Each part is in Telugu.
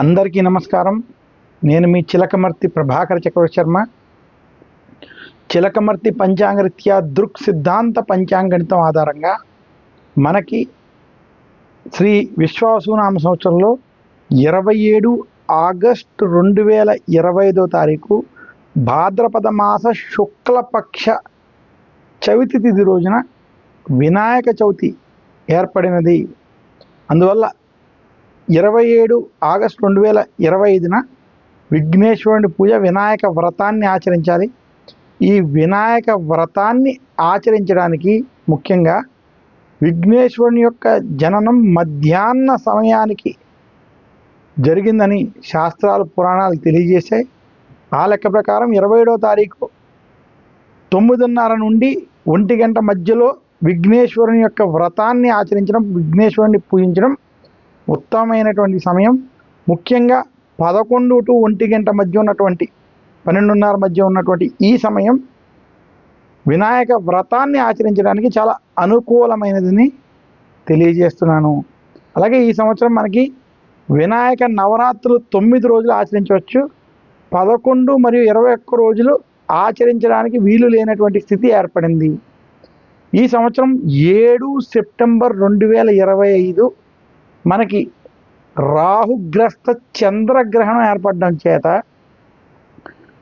అందరికీ నమస్కారం. నేను మీ చిలకమర్తి ప్రభాకర్ చక్రవర్తి శర్మ. చిలకమర్తి పంచాంగరీత్యా దృక్ సిద్ధాంత పంచాంగణితం ఆధారంగా మనకి శ్రీ విశ్వాసునామ సంవత్సరంలో ఇరవై ఏడు ఆగస్టు రెండు వేల ఇరవై ఐదో తారీఖు భాద్రపద మాస శుక్లపక్ష చవితి తిథి రోజున వినాయక చవితి ఏర్పడినది. అందువల్ల ఇరవై ఏడు ఆగస్టు రెండు వేల ఇరవై ఐదున విఘ్నేశ్వరుని పూజ వినాయక వ్రతాన్ని ఆచరించాలి. ఈ వినాయక వ్రతాన్ని ఆచరించడానికి ముఖ్యంగా విఘ్నేశ్వరుని యొక్క జననం మధ్యాహ్న సమయానికి జరిగిందని శాస్త్రాలు పురాణాలు తెలియజేశాయి. ఆ లెక్క ప్రకారం ఇరవై ఏడో తారీఖు తొమ్మిదిన్నర నుండి ఒంటి గంట మధ్యలో విఘ్నేశ్వరుని యొక్క వ్రతాన్ని ఆచరించడం విఘ్నేశ్వరుని పూజించడం ఉత్తమమైనటువంటి సమయం. ముఖ్యంగా పదకొండు టు ఒంటి గంట మధ్య ఉన్నటువంటి పన్నెండున్నర మధ్య ఉన్నటువంటి ఈ సమయం వినాయక వ్రతాన్ని ఆచరించడానికి చాలా అనుకూలమైనదని తెలియజేస్తున్నాను. అలాగే ఈ సంవత్సరం మనకి వినాయక నవరాత్రులు తొమ్మిది రోజులు ఆచరించవచ్చు. పదకొండు మరియు ఇరవై ఒక్క రోజులు ఆచరించడానికి వీలు లేనటువంటి స్థితి ఏర్పడింది. ఈ సంవత్సరం ఏడు సెప్టెంబర్ రెండు వేల ఇరవై ఐదు మనకి రాహుగ్రస్త చంద్రగ్రహణం ఏర్పడడం చేత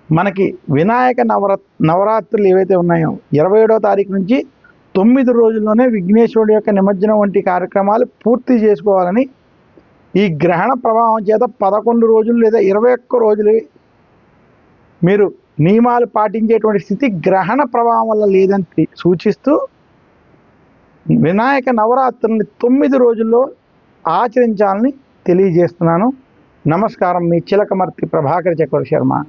మనకి వినాయక నవర నవరాత్రులు ఏవైతే ఉన్నాయో ఇరవై ఏడో తారీఖు నుంచి తొమ్మిది రోజుల్లోనే విఘ్నేశ్వరుడి యొక్క నిమజ్జనం వంటి కార్యక్రమాలు పూర్తి చేసుకోవాలని ఈ గ్రహణ ప్రభావం చేత పదకొండు రోజులు లేదా ఇరవై ఒక్క రోజులు మీరు నియమాలు పాటించేటువంటి స్థితి గ్రహణ ప్రభావం వల్ల లేదని సూచిస్తూ వినాయక నవరాత్రుల్ని తొమ్మిది రోజుల్లో ఆచరించాలని తెలియజేస్తున్నాను. నమస్కారం మీ చిలకమర్తి ప్రభాకర్ చక్రవర్తి శర్మ.